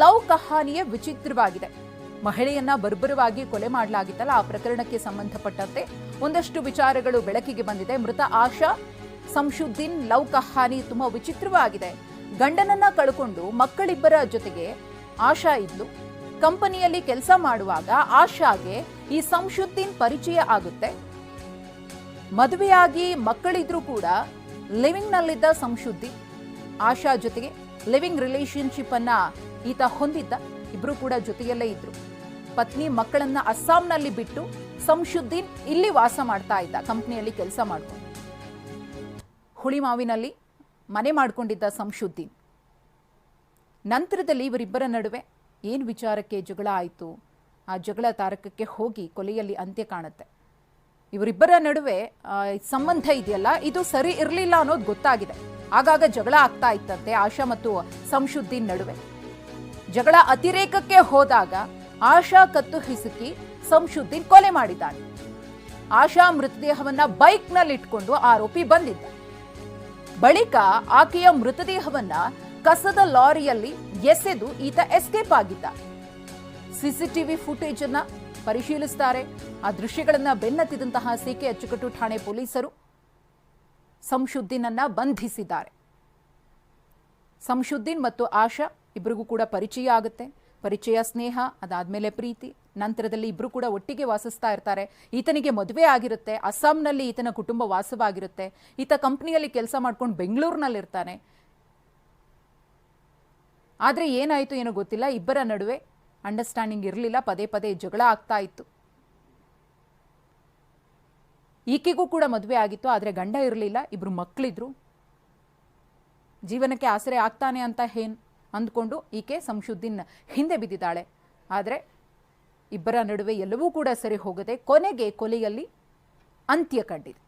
Love ಕಹಾನಿಯೇ ವಿಚಿತ್ರವಾಗಿದೆ. ಮಹಿಳೆಯನ್ನ ಬರ್ಬರವಾಗಿ ಕೊಲೆ ಮಾಡಲಾಗಿತ್ತಲ್ಲ, ಆ ಪ್ರಕರಣಕ್ಕೆ ಸಂಬಂಧಪಟ್ಟಂತೆ ಒಂದಷ್ಟು ವಿಚಾರಗಳು ಬೆಳಕಿಗೆ ಬಂದಿದೆ. ಮೃತ ಆಶಾ ಸಂಶುದ್ದೀನ್ ಲವ್ ಕಹಾನಿ ತುಂಬಾ ವಿಚಿತ್ರವಾಗಿದೆ. ಗಂಡನನ್ನ ಕಳ್ಕೊಂಡು ಮಕ್ಕಳಿಬ್ಬರ ಜೊತೆಗೆ ಆಶಾ ಇದ್ಲು ಕಂಪನಿಯಲ್ಲಿ ಕೆಲಸ ಮಾಡುವಾಗ ಆಶಾಗೆ ಈ ಸಂಶುದ್ದೀನ್ ಪರಿಚಯ ಆಗುತ್ತೆ. ಮದುವೆಯಾಗಿ ಮಕ್ಕಳಿದ್ರೂ ಕೂಡ ಲಿವಿಂಗ್ ನಲ್ಲಿದ್ದ ಸಂಶುದ್ದಿ ಆಶಾ ಜೊತೆಗೆ ಲಿವಿಂಗ್ ರಿಲೇಶನ್ಶಿಪ್ ಅನ್ನ ಈತ ಹೊಂದಿದ್ದ, ಇಬ್ರು ಕೂಡ ಜೊತೆಯಲ್ಲೇ ಇದ್ರು. ಪತ್ನಿ ಮಕ್ಕಳನ್ನ ಅಸ್ಸಾಂನಲ್ಲಿ ಬಿಟ್ಟು ಸಂಶುದ್ದೀನ್ ಇಲ್ಲಿ ವಾಸ ಮಾಡ್ತಾ ಇದ್ದ, ಕಂಪ್ನಿಯಲ್ಲಿ ಕೆಲಸ ಮಾಡ್ಕೊಂಡು. ಹುಳಿಮಾವಿನಲ್ಲಿ ಮನೆ ಮಾಡಿಕೊಂಡಿದ್ದ ಸಂಶುದ್ದೀನ್. ನಂತರದಲ್ಲಿ ಇವರಿಬ್ಬರ ನಡುವೆ ಏನು ವಿಚಾರಕ್ಕೆ ಜಗಳ ಆಯಿತು? ಆ ಜಗಳ ತಾರಕಕ್ಕೆ ಹೋಗಿ ಕೊಲೆಯಲ್ಲಿ ಅಂತ್ಯ ಕಾಣುತ್ತೆ. ಇವರಿಬ್ಬರ ನಡುವೆ ಸಂಬಂಧ ಇದೆಯಲ್ಲ? ಇದು ಸರಿ ಇರಲಿಲ್ಲ ಅನ್ನೋದು ಗೊತ್ತಾಗಿದೆ. ಆಗಾಗ ಜಗಳ ಆಗ್ತಾ ಇತ್ತಂತೆ ಆಶಾ ಮತ್ತು ಸಂಶುದ್ದೀನ್ ನಡುವೆ. ಜಗಳ ಅತಿರೇಕಕ್ಕೆ ಹೋದಾಗ ಆಶಾ ಕತ್ತು ಹಿಸುಕಿ ಸಂಶುದ್ದೀನ್ ಕೊಲೆ ಮಾಡಿದ್ದಾನೆ. ಆಶಾ ಮೃತದೇಹವನ್ನ ಬೈಕ್ನಲ್ಲಿಟ್ಕೊಂಡು ಆರೋಪಿ ಬಂದಿದ್ದ. ಬಳಿಕ ಆಕೆಯ ಮೃತದೇಹವನ್ನ ಕಸದ ಲಾರಿಯಲ್ಲಿ ಎಸೆದು ಈತ ಎಸ್ಕೇಪ್ ಆಗಿದ್ದ. ಸಿಸಿಟಿವಿ ಫುಟೇಜ್ ಅನ್ನ ಪರಿಶೀಲಿಸುತ್ತಾರೆ ಆ ದೃಶ್ಯಗಳನ್ನ ಬೆನ್ನತ್ತಿದಂತಹ ಸಿಕೆ ಅಚ್ಚುಕಟ್ಟು ಠಾಣೆ ಪೊಲೀಸರು ಸಂಶುದ್ದೀನನ್ನ ಬಂಧಿಸಿದ್ದಾರೆ. ಸಂಶುದ್ದೀನ್ ಮತ್ತು ಆಶಾ ಇಬ್ಬರಿಗೂ ಕೂಡ ಪರಿಚಯ ಆಗುತ್ತೆ. ಪರಿಚಯ, ಸ್ನೇಹ, ಅದಾದಮೇಲೆ ಪ್ರೀತಿ. ನಂತರದಲ್ಲಿ ಇಬ್ರು ಕೂಡ ಒಟ್ಟಿಗೆ ವಾಸಿಸ್ತಾ ಇರ್ತಾರೆ. ಈತನಿಗೆ ಮದುವೆ ಆಗಿರುತ್ತೆ. ಅಸ್ಸಾಂನಲ್ಲಿ ಈತನ ಕುಟುಂಬ ವಾಸವಾಗಿರುತ್ತೆ. ಈತ ಕಂಪ್ನಿಯಲ್ಲಿ ಕೆಲಸ ಮಾಡ್ಕೊಂಡು ಬೆಂಗಳೂರಿನಲ್ಲಿರ್ತಾನೆ. ಆದರೆ ಏನಾಯಿತು ಏನೋ ಗೊತ್ತಿಲ್ಲ. ಇಬ್ಬರ ನಡುವೆ ಅಂಡರ್ಸ್ಟ್ಯಾಂಡಿಂಗ್ ಇರಲಿಲ್ಲ. ಪದೇ ಪದೇ ಜಗಳ ಆಗ್ತಾ ಇತ್ತು. ಈಕೆಗೂ ಕೂಡ ಮದುವೆ ಆಗಿತ್ತು. ಆದರೆ ಗಂಡ ಇರಲಿಲ್ಲ. ಇಬ್ರು ಮಕ್ಕಳಿದ್ರು ಜೀವನಕ್ಕೆ ಆಸರೆ ಆಗ್ತಾನೆ ಅಂತ ಹೇನ್ ಅಂದ್ಕೊಂಡು ಈಕೆ ಸಂಶುದ್ದೀನ್ ಹಿಂದೆ ಬಿದ್ದಿದ್ದಾಳೆ. ಆದರೆ ಇಬ್ಬರ ನಡುವೆ ಎಲ್ಲವೂ ಕೂಡ ಸರಿ ಹೋಗದೆ ಕೊನೆಗೆ ಕೊಲೆಯಲ್ಲಿ ಅಂತ್ಯ ಕಂಡಿದೆ.